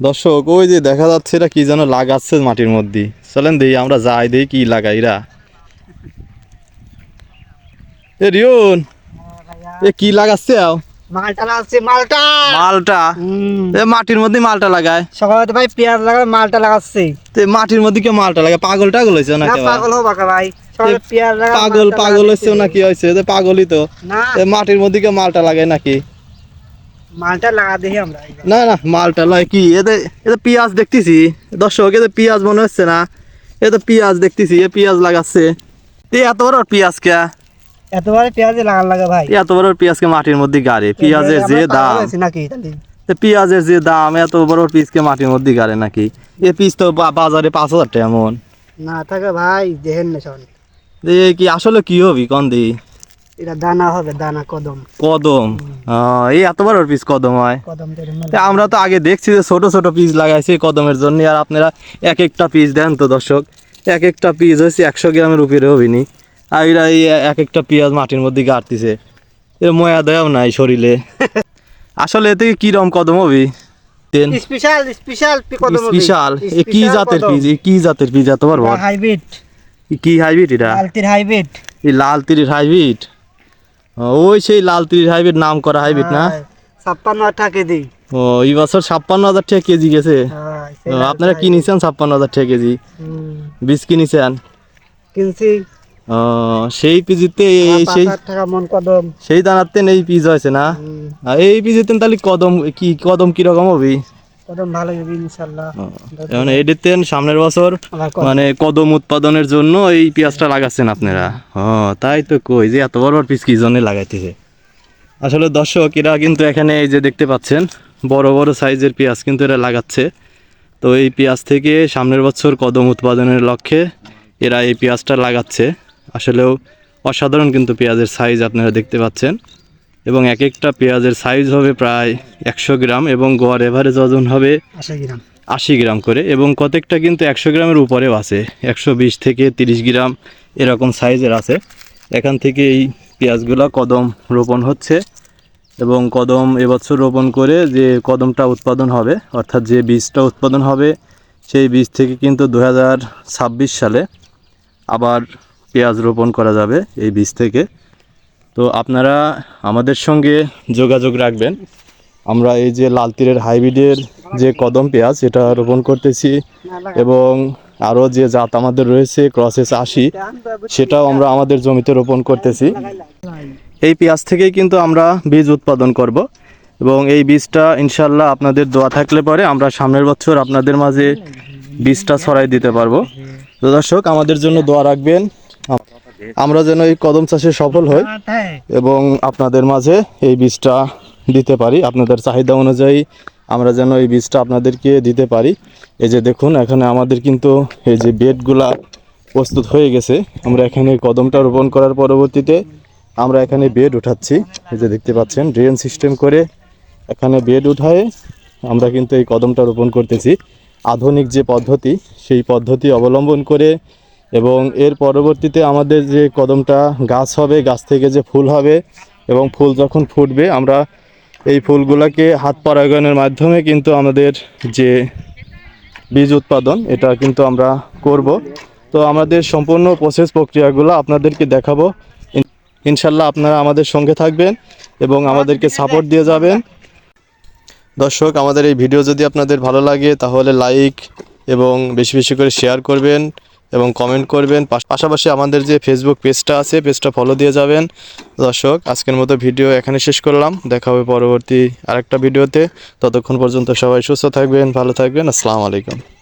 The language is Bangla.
দর্শক ওই যে দেখা যাচ্ছে এটা কি যেন লাগাচ্ছে মাটির মধ্যে। চলেন দেখি আমরা যাই দেখি কি লাগাই এরা। এ রিয়ন এ কি লাগাচ্ছে আও? মালটা লাগাচ্ছে মালটা! মালটা? এ মাটির মধ্যে মালটা লাগায়। সকালে ভাই পেঁয়াজ লাগাবে মালটা লাগাচ্ছে। তে মাটির মধ্যে কে মালটা লাগায়? পাগল টাগল হয়েছে না? পাগল হব কা ভাই। পাগল পাগল হয়েছে লাগাচ্ছে। নাকি হয়েছে? পাগলই তো। না। মাটির মধ্যে কে মালটা লাগায় নাকি? মালটা লাগা দেখি আমরা না না মালটা লয় কি? এতে এতে পেঁয়াজ দেখতেছি। দর্শক এতে পেঁয়াজ মনে হচ্ছে না? পেঁয়াজ দেখতেছি এ পেঁয়াজ লাগাচ্ছে। তে এত বড় পেঁয়াজ কে? এতবারে পেঁয়াজে লাগান লাগে ভাই। এত বড় পেঁয়াজকে মাটির মধ্যে গাড়ে। পেঁয়াজের যে দাম। নাকি? পেঁয়াজের যে দাম এত বড় পিসকে মাটির মধ্যে গাড়ে নাকি? এ পিস তো বাজারে পাঁচ হাজার টাকা এমন। না থাকে ভাই দেখেন না শোন। কি আসলে কি হবি কন দি? এটা দানা হবে দানা কদম। কদম? এই এত বড় পিস কদম হয়। আমরা তো আগে দেখছি যে ছোট ছোট পিস লাগাইছি কদমের জন্য আর আপনারা এক একটা পিস দেন তো দর্শক। এক একটা পিস হচ্ছে একশো গ্রামের উপরে হবিনি আর এরা এই এক একটা পেঁয়াজ মাটির মধ্যে গাড়তিছে। এর ময়া দেয়াও নাই শরীরে। আসলে এতে কিরম কদম হবি স্পেশাল এ কি জাতের। পিস এ কি জাতের পিস এত বড়? হাইব্রিড। কি হাইব্রিড এটা? হাইব্রিড। এই লাল তিরির হাইব্রিড। ওই সেই লাল তিরির হাইব্রিড নাম করা হাইব্রিড না? ছাপ্পান্ন টাকা দিই ও এই বছর ছাপ্পান্ন হাজার টাকা কেজি গেছে? আপনারা কি নিছেন ছাপ্পান্ন হাজার টাকা কেজি? বীজ কিনেছেন? কিনছি। ও সেই পিজিতে এই সেই হাজার সেই দানাতেন এই পিজ হয়েছে না? এই পিজিতে তাহলে কদম কি কদম কীরকম হবে? কদম ভালো হবে ইনশাল্লাহ মানে এডিতেন সামনের বছর। মানে কদম উৎপাদনের জন্য এই পেঁয়াজটা লাগাচ্ছেন আপনারা। ও তাই তো কই যে এত বড় বড় পিস কি জন্য লাগাইতেছে? আসলে দর্শক এরা কিন্তু এখানে এই যে দেখতে পাচ্ছেন বড় বড় সাইজের পেঁয়াজ কিন্তু এরা লাগাচ্ছে। তো এই পেঁয়াজ থেকে সামনের বছর কদম উৎপাদনের লক্ষ্যে এরা এই পেঁয়াজটা লাগাচ্ছে। আসলেও অসাধারণ কিন্তু পেঁয়াজের সাইজ আপনারা দেখতে পাচ্ছেন। এবং এক একটা পেঁয়াজের সাইজ হবে প্রায় একশো গ্রাম এবং গড় এভারেজ ওজন হবে গ্রাম। আশি গ্রাম করে এবং প্রত্যেকটা কিন্তু একশো গ্রামের উপরেও আছে একশো বিশ থেকে তিরিশ গ্রাম এরকম সাইজের আছে। এখান থেকে এই পেঁয়াজগুলো কদম রোপণ হচ্ছে এবং কদম এবছর রোপণ করে যে কদমটা উৎপাদন হবে অর্থাৎ যে বীজটা উৎপাদন হবে সেই বীজ থেকে কিন্তু দু হাজার ছাব্বিশ সালে আবার পেঁয়াজ রোপণ করা যাবে এই বীজ থেকে। তো আপনারা আমাদের সঙ্গে যোগাযোগ রাখবেন। আমরা এই যে লাল তীরের হাইব্রিডের যে কদম পেঁয়াজ, এটা রোপণ করতেছি এবং আরও যে জাত আমাদের রয়েছে ক্রসেস আশি, সেটাও আমরা আমাদের জমিতে রোপণ করতেছি। এই পেঁয়াজ থেকেই কিন্তু আমরা বীজ উৎপাদন করব এবং এই বীজটা ইনশাল্লাহ আপনাদের দোয়া থাকলে পরে আমরা সামনের বছর আপনাদের মাঝে বীজটা ছড়াই দিতে পারব। তো দর্শক, আমাদের জন্য দোয়া রাখবেন। আমরা যেন এই কদম চাষে সফল হই এবং আপনাদের মাঝে এই বীজটা দিতে পারি। আপনাদের চাহিদা অনুযায়ী আমরা যেন এই বীজটা আপনাদেরকে দিতে পারি। এই যে দেখুন এখানে আমাদের কিন্তু এই যে বেডগুলা প্রস্তুত হয়ে গেছে। আমরা এখানে কদমটা রোপণ করার পরবর্তীতে আমরা এখানে বেড উঠাচ্ছি। এই যে দেখতে পাচ্ছেন ড্রেন সিস্টেম করে এখানে বেড উঠায়ে আমরা কিন্তু এই কদমটা রোপণ করতেছি। আধুনিক যে পদ্ধতি সেই পদ্ধতি অবলম্বন করে এবং এর পরবর্তীতে আমাদের যে কদমটা গাছ হবে, গাছ থেকে যে ফুল হবে এবং ফুল যখন ফুটবে, আমরা এই ফুলগুলোকে হাত পরাগায়নের মাধ্যমে কিন্তু আমাদের যে বীজ উৎপাদন, এটা কিন্তু আমরা করব। তো আমাদের সম্পূর্ণ প্রসেস প্রক্রিয়াগুলো আপনাদেরকে দেখাবো। ইনশাল্লাহ আপনারা আমাদের সঙ্গে থাকবেন এবং আমাদেরকে সাপোর্ট দিয়ে যাবেন। দর্শক, আমাদের এই ভিডিও যদি আপনাদের ভালো লাগে, তাহলে লাইক এবং বেশি বেশি করে শেয়ার করবেন। এবং কমেন্ট করবেন। পাশ- পাশাপাশি আমাদের যে ফেসবুক পেজটা আছে পেজটা ফলো দিয়ে যাবেন। দর্শক, আজকের মতো ভিডিও এখানে শেষ করলাম। দেখা হবে পরবর্তী আরেকটা ভিডিওতে ততক্ষণ পর্যন্ত সবাই সুস্থ থাকবেন, ভালো থাকবেন। আসসালামু আলাইকুম।